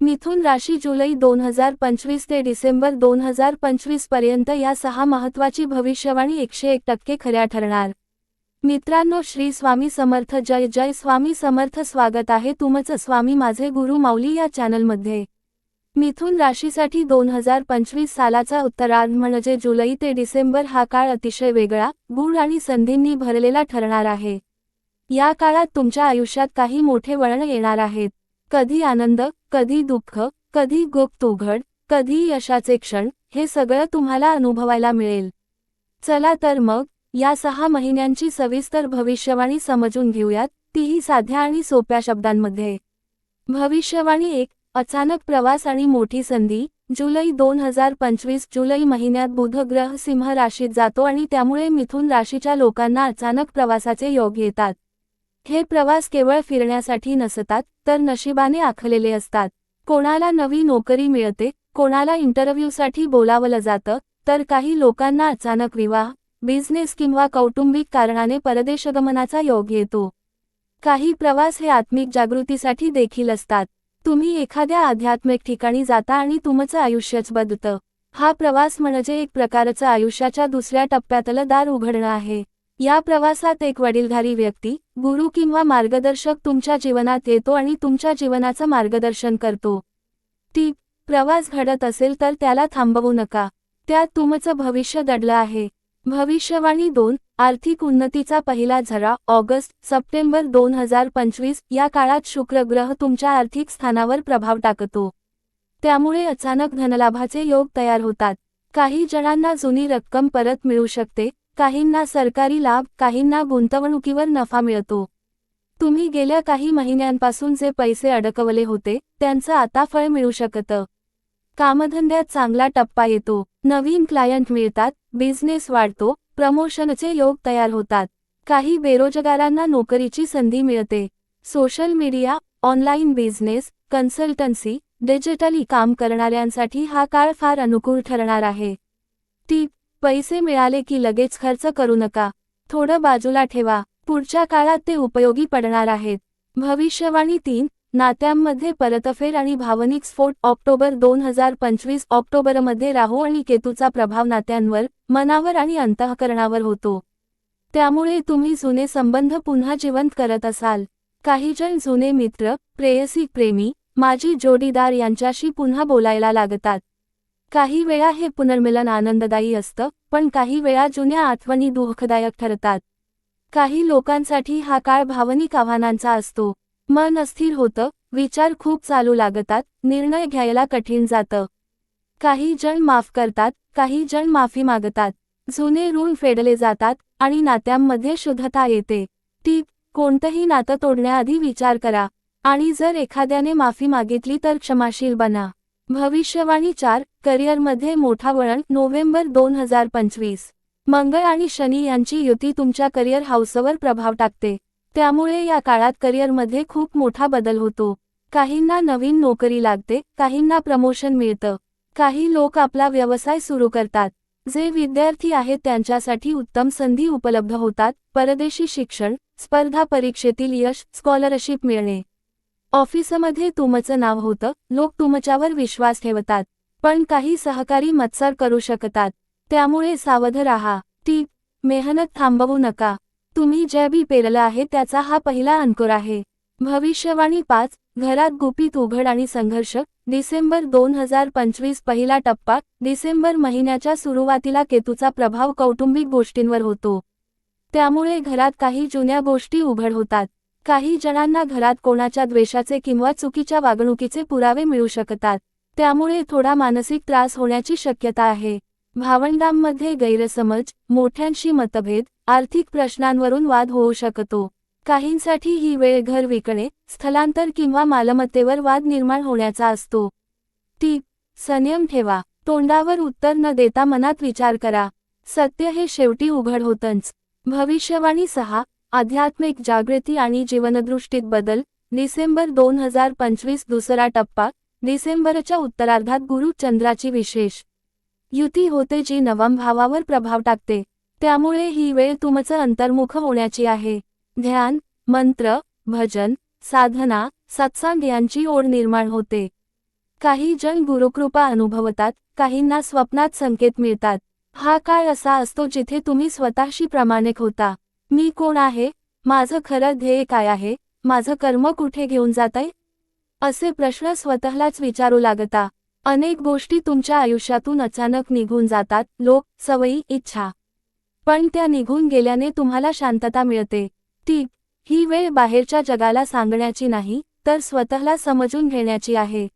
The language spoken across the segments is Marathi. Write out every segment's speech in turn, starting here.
मिथुन राशी जुलै दोन हजार पंचवीस ते डिसेंबर दोन हजार पंचवीसपर्यंत या सहा महत्वाची भविष्यवाणी एकशे एक टक्के खऱ्या ठरणार. मित्रांनो श्री स्वामी समर्थ जय जय स्वामी समर्थ स्वागत आहे तुमचं स्वामी माझे गुरु माऊली या चॅनलमध्ये. मिथुन राशीसाठी दोन हजार पंचवीस सालाचा उत्तरार्ध म्हणजे जुलै ते डिसेंबर हा काळ अतिशय वेगळा गुण आणि संधींनी भरलेला ठरणार आहे. या काळात तुमच्या आयुष्यात काही मोठे वळण येणार आहेत. कधी आनंद कधी दुःख कधी गुप्त उघड कधी यशाचे क्षण हे सगळं तुम्हाला अनुभवायला मिळेल. चला तर मग या सहा महिन्यांची सविस्तर भविष्यवाणी समजून घेऊयात तीही साध्या आणि सोप्या शब्दांमध्ये. भविष्यवाणी एक अचानक प्रवास आणि मोठी संधी जुलै दोन हजार पंचवीस जुलै महिन्यात बुध ग्रह सिंह राशीत जातो आणि त्यामुळे मिथुन राशीच्या लोकांना अचानक प्रवासाचे योग येतात. हे प्रवास केवळ फिरण्यासाठी नसतात तर नशिबाने आखलेले असतात. कोणाला नवी नोकरी मिळते कोणाला इंटरव्ह्यूसाठी बोलावलं जातं तर काही लोकांना अचानक विवाह बिझनेस किंवा कौटुंबिक कारणाने परदेशगमनाचा योग येतो. काही प्रवास हे आत्मिक जागृतीसाठी देखील असतात. तुम्ही एखाद्या आध्यात्मिक ठिकाणी जाता आणि तुमचं आयुष्यच बदलतं. हा प्रवास म्हणजे एक प्रकारचं आयुष्याच्या दुसऱ्या टप्प्यातलं दार उघडणं आहे. या प्रवासात एक वडीलधारी व्यक्ती गुरु किंवा मार्गदर्शक तुमच्या जीवनात येतो आणि तुमच्या जीवनाचं मार्गदर्शन करतो. ती प्रवास घडत असेल तर त्याला थांबवू नका. त्यात तुमचं भविष्य दडलं आहे. भविष्यवाणी दोन आर्थिक उन्नतीचा पहिला झरा ऑगस्ट सप्टेंबर दोन हजार पंचवीस या काळात शुक्र ग्रह तुमच्या आर्थिक स्थानावर प्रभाव टाकतो. त्यामुळे अचानक धनलाभाचे योग तयार होतात. काही जणांना जुनी रक्कम परत मिळू शकते काहींना सरकारी लाभ काहींना गुंतवणुकीवर नफा मिळतो. तुम्ही गेल्या काही महिन्यांपासून जे पैसे अडकवले होते त्यांचं आता फळ मिळू शकतं. कामधंद्यात चांगला टप्पा येतो नवीन क्लायंट मिळतात बिझनेस वाढतो प्रमोशनचे योग तयार होतात. काही बेरोजगारांना नोकरीची संधी मिळते. Social media online business consultancy digitally काम करणाऱ्यांसाठी हा काळ फार अनुकूल ठरणार आहे. टीप पैसे मिळाले की लगेच खर्च करू नका. थोडं बाजूला ठेवा. पुढच्या काळात ते उपयोगी पडणार आहेत. भविष्यवाणी तीन. नात्यांमध्ये परतफेर आणि भावनिक स्फोट. ऑक्टोबर दोन हजार पंचवीस. ऑक्टोबरमध्ये राहू आणि केतूचा प्रभाव नात्यांवर मनावर आणि अंतःकरणावर होतो. त्यामुळे तुम्ही जुने संबंध पुन्हा जिवंत करत असाल. काहीजण जुने मित्र प्रेयसी प्रेमी माजी जोडीदार यांच्याशी पुन्हा बोलायला लागतात. काही वेळा हे पुनर्मिलन आनंददायी असतं पण काही वेळा जुन्या आठवणी दुःखदायक ठरतात. काही लोकांसाठी हा काळ भावनिक आव्हानांचा असतो. मन अस्थिर होतं विचार खूप चालू लागतात निर्णय घ्यायला कठीण जातं. काही जण माफ करतात काही जण माफी मागतात. जुने ऋण फेडले जातात आणि नात्यांमध्ये शुद्धता येते. ती कोणतंही नातं तोडण्याआधी विचार करा. आणि जर एखाद्याने माफी मागितली तर क्षमाशील बना. भविष्यवाणी चार करिअरमध्ये मोठा वळण नोव्हेंबर दोन हजार पंचवीस. मंगळ आणि शनी यांची युती तुमच्या करिअर हाऊसवर प्रभाव टाकते. त्यामुळे या काळात करिअरमध्ये खूप मोठा बदल होतो. काहींना नवीन नोकरी लागते काहींना प्रमोशन मिळतं. काही लोक आपला व्यवसाय सुरू करतात. जे विद्यार्थी आहेत त्यांच्यासाठी उत्तम संधी उपलब्ध होतात. परदेशी शिक्षण स्पर्धा परीक्षेतील यश स्कॉलरशिप मिळणे. ऑफिसमध्ये तुमचं नाव होतं. लोक तुमच्यावर विश्वास ठेवतात पण काही सहकारी मत्सर करू शकतात. त्यामुळे सावध राहा. ती मेहनत थांबवू नका. तुम्ही जे बी पेरलं आहे त्याचा हा पहिला अंकुर आहे. भविष्यवाणी पाच घरात गुपित उघड आणि संघर्ष. डिसेंबर दोन हजार पंचवीस पहिला टप्पा. डिसेंबर महिन्याच्या सुरुवातीला केतूचा प्रभाव कौटुंबिक गोष्टींवर होतो. त्यामुळे घरात काही जुन्या गोष्टी उघड होतात. काही जणांना घरात कोणाच्या द्वेषाचे किंवा चुकीच्या वागणुकीचे पुरावे मिळू शकतात. त्यामुळे थोडा मानसिक त्रास होण्याची शक्यता आहे. भावंडांमध्ये गैरसमज मोठ्यांशी मतभेद आर्थिक प्रश्नांवरून वाद होऊ शकतो. काहींसाठी ही वेळ घर विकणे स्थलांतर किंवा मालमत्तेवर वाद निर्माण होण्याचा असतो. ती संयम ठेवा. तोंडावर उत्तर न देता मनात विचार करा. सत्य हे शेवटी उघड होतंच. भविष्यवाणी सहा आध्यात्मिक जागृती आणि जीवनदृष्टीत बदल डिसेंबर दोन हजार पंचवीस दुसरा टप्पा डिसेंबरच्या उत्तरार्धात गुरु चंद्राची विशेष युती होते जी नवम भावावर प्रभाव टाकते. त्यामुळे ही वेळ तुमचं अंतर्मुख होण्याची आहे. ध्यान मंत्र भजन साधना सत्संग यांची ओढ निर्माण होते. काही जण गुरुकृपा अनुभवतात काहींना स्वप्नात संकेत मिळतात. हा काळ असा असतो जिथे तुम्ही स्वतःशी प्रामाणिक होता. मी कोण आहे? माझं खरं ध्येय काय आहे? माझं कर्म कुठे घेऊन जातंय? असे प्रश्न स्वतःलाच विचारू लागता. अनेक गोष्टी तुमच्या आयुष्यातून अचानक निघून जातात. लोक सवयी इच्छा. पण त्या निघून गेल्याने तुम्हाला शांतता मिळते. ती ही वेळ बाहेरच्या जगाला सांगण्याची नाही तर स्वतःला समजून घेण्याची आहे.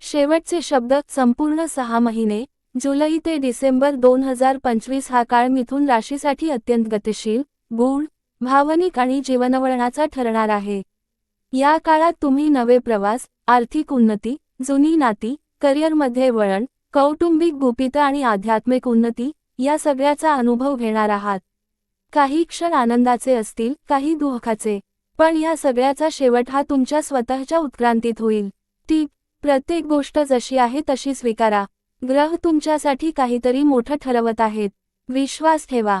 शेवटचे शब्द संपूर्ण सहा महिने जुलै ते डिसेंबर दोन हजार पंचवीस हा काळ मिथून राशीसाठी अत्यंत गतिशील गूढ भावनिक आणि जीवनवळणाचा ठरणार आहे. या काळात तुम्ही नवे प्रवास आर्थिक उन्नती जुनी नाती करिअरमध्ये वळण कौटुंबिक गुपितं आणि आध्यात्मिक उन्नती या सगळ्याचा अनुभव घेणार आहात. काही क्षण आनंदाचे असतील काही दुःखाचे. पण या सगळ्याचा शेवट हा तुमच्या स्वतःच्या उत्क्रांतीत होईल. ती प्रत्येक गोष्ट जशी आहे तशी स्वीकारा. ग्रह तुमच्यासाठी काहीतरी मोठं ठरवत आहेत. विश्वास ठेवा.